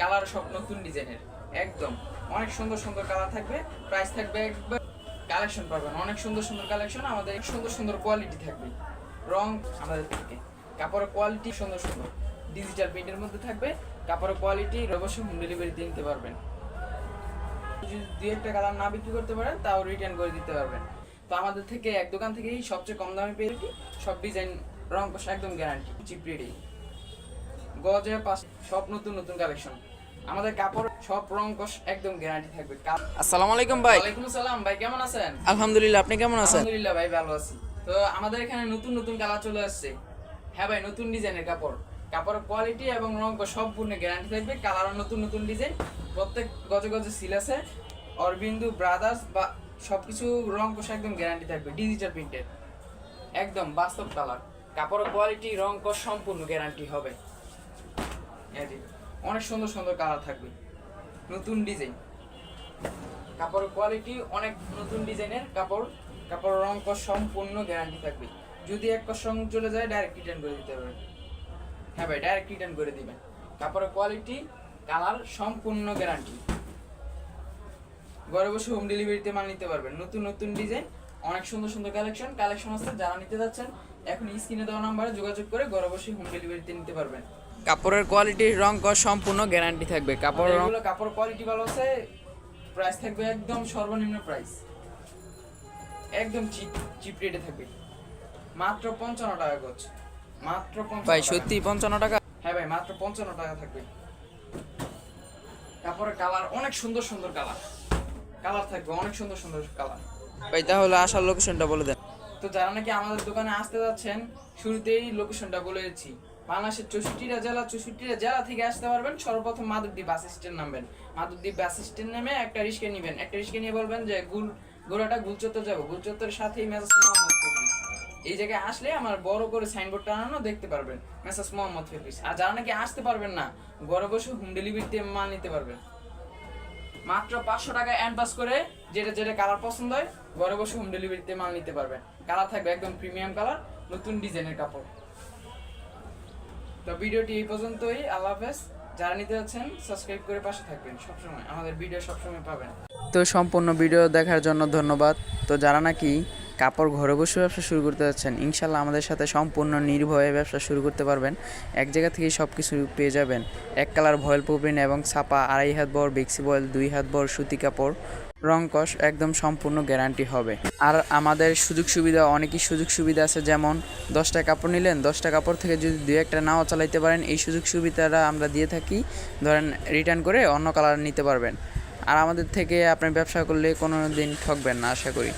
Colour সব নতুন ডিজাইনের, একদম। অনেক সুন্দর সুন্দর কালার থাকবে প্রাইস থাকবে একবার কালেকশন পাবেন অনেক সুন্দর সুন্দর কালেকশন আমাদের সুন্দর সুন্দর কোয়ালিটি থাকবে। রং আমাদের থেকে। কাপড়ের কোয়ালিটি সুন্দর সুন্দর। ডিজিটাল প্রিন্টের মধ্যে থাকবে, কাপড়ের কোয়ালিটি অবশ্যই হোম ডেলিভারিতে নিতে পারবেন। যদি দুই একটা কালার না বিক্রি করতে পারেন, তাও রিটার্ন করে দিতে পারবেন। তো আমাদের থেকে এক দোকান থেকেই সবচেয়ে কম দামে পেয়ে সব ডিজাইন রং একদম গ্যারান্টি চিপ রেডি গজে পাঁচ সব নতুন নতুন কালেকশন। আমাদের কাপড় সব রং কষ একদম গ্যারান্টি থাকবে। আসসালামু আলাইকুম ভাই। ওয়ালাইকুম আসসালাম ভাই কেমন আছেন? আলহামদুলিল্লাহ আপনি কেমন আছেন? আলহামদুলিল্লাহ ভাই ভালো আছি। তো আমাদের এখানে নতুন নতুন কালার চলে আসছে। হ্যাঁ ভাই নতুন ডিজাইনের কাপড়। কাপড়ের কোয়ালিটি এবং রং সম্পূর্ণ গ্যারান্টি থাকবে। কালারও নতুন নতুন ডিজাইন। প্রত্যেক গজে গজে সিল আছে। অরবিন্দু ব্রাদার্স বা সবকিছু রং কষা একদম গ্যারান্টি থাকবে ডিজিটাল প্রিন্টের একদম বাস্তব কালার। কাপড়ের কোয়ালিটি রং কষ সম্পূর্ণ গ্যারান্টি হবে। অনেক সুন্দর সুন্দর কালার থাকবে। নতুন ডিজাইন। কাপড়ের কোয়ালিটি অনেক নতুন ডিজাইনের কাপড়। কাপড় রং সম্পূর্ণ গ্যারান্টি থাকবে। যদি এক চলে যায় ডাইরেক্ট রিটার্ন করে দিতে পারবেন হ্যাঁ ভাই ডাইরেক্ট রিটার্ন করে দিবেন। কাপড়ের কোয়ালিটি কালার সম্পূর্ণ গ্যারান্টি ঘরে বসে হোম ডেলিভারিতে মাল নিতে পারবেন। নতুন নতুন ডিজাইন, অনেক সুন্দর সুন্দর কালেকশন কালেকশন আছে, যারা নিতে যাচ্ছেন, এখন স্ক্রিনে দেওয়া নাম্বারে যোগাযোগ করে ঘরে বসে হোম ডেলিভারিতে নিতে পারবেন। কাপড়ের কোয়ালিটি রং কস সম্পূর্ণ গ্যারান্টি থাকবে। কাপড় রং কাপড় কোয়ালিটি ভালো আছে প্রাইস থাকবে একদম সর্বনিম্ন প্রাইস একদম চিপ চিপ রেটে থাকবে। মাত্র পঞ্চান্ন টাকা গজ মাত্র ভাই সত্যি পঞ্চান্ন টাকা? হ্যাঁ ভাই মাত্র পঞ্চান্ন টাকা থাকবে। কাপড়ের কালার অনেক সুন্দর সুন্দর কালার কালার থাকবে অনেক সুন্দর সুন্দর কালার ভাই তাহলে আসার লোকেশনটা বলে দেন। তো যারা নাকি আমাদের দোকানে আসতে যাচ্ছেন শুরুতেই লোকেশনটা বলে দিচ্ছি। বাংলাদেশের চৌষট্টিটা জেলা চৌষট্টিটা জেলা থেকে আসতে পারবেন। সর্বপ্রথম মাধবদ্বীপ বাস স্ট্যান্ড নামবেন। মাধবদ্বীপ বাস স্ট্যান্ড নামে একটা রিক্সা নেবেন। একটা রিক্সা নিয়ে বলবেন যে, গুল, গোড়াটা গুলচত্বর যাব। গুলচত্বরের সাথেই মেসাজ মোহাম্মদ এই জায়গায় আসলে আমার বড় করে সাইনবোর্ড টানানো দেখতে পারবেন। মেসাজ মোহাম্মদ ফেব্রিক্স আর যারা নাকি আসতে পারবেন না, ঘরে বসে হোম ডেলিভারিতে মাল নিতে পারবেন। মাত্র পাঁচশো টাকা অ্যাডভান্স করে যেটা যেটা কালার পছন্দ হয়, ঘরে বসে হোম ডেলিভারিতে মাল নিতে পারবেন। কালার থাকবে একদম প্রিমিয়াম কালার নতুন ডিজাইনের কাপড়। তো ভিডিওটি এই পর্যন্তই, আল্লাহ হাফেজ। যারা নিতে যাচ্ছেন সাবস্ক্রাইব করে পাশে থাকবেন সবসময়। আমাদের ভিডিও সবসময় পাবেন। তো সম্পূর্ণ ভিডিও দেখার জন্য ধন্যবাদ। তো যারা নাকি কাপড় ঘরে বসে ব্যবসা শুরু করতে যাচ্ছেন ইনশাল্লাহ আমাদের সাথে সম্পূর্ণ নির্ভয়ে ব্যবসা শুরু করতে পারবেন। এক জায়গা থেকেই সব কিছু পেয়ে যাবেন। এক কালার ভয়েল পুপিন এবং ছাপা আড়াই হাত বর বেক্সি বয়েল দুই হাত বর সুতি কাপড়। রং কষ একদম সম্পূর্ণ গ্যারান্টি হবে। আর আমাদের সুযোগ সুবিধা, অনেকই সুযোগ সুবিধা আছে, যেমন দশটা কাপড় নিলেন দশটা কাপড় থেকে যদি দু একটা নাও চালাইতে পারেন, এই সুযোগ সুবিধাটা আমরা দিয়ে থাকি। ধরেন রিটার্ন করে অন্য কালার নিতে পারবেন। আর আমাদের থেকে আপনি ব্যবসা করলে কোনো দিন ঠকবেন না, আশা করি।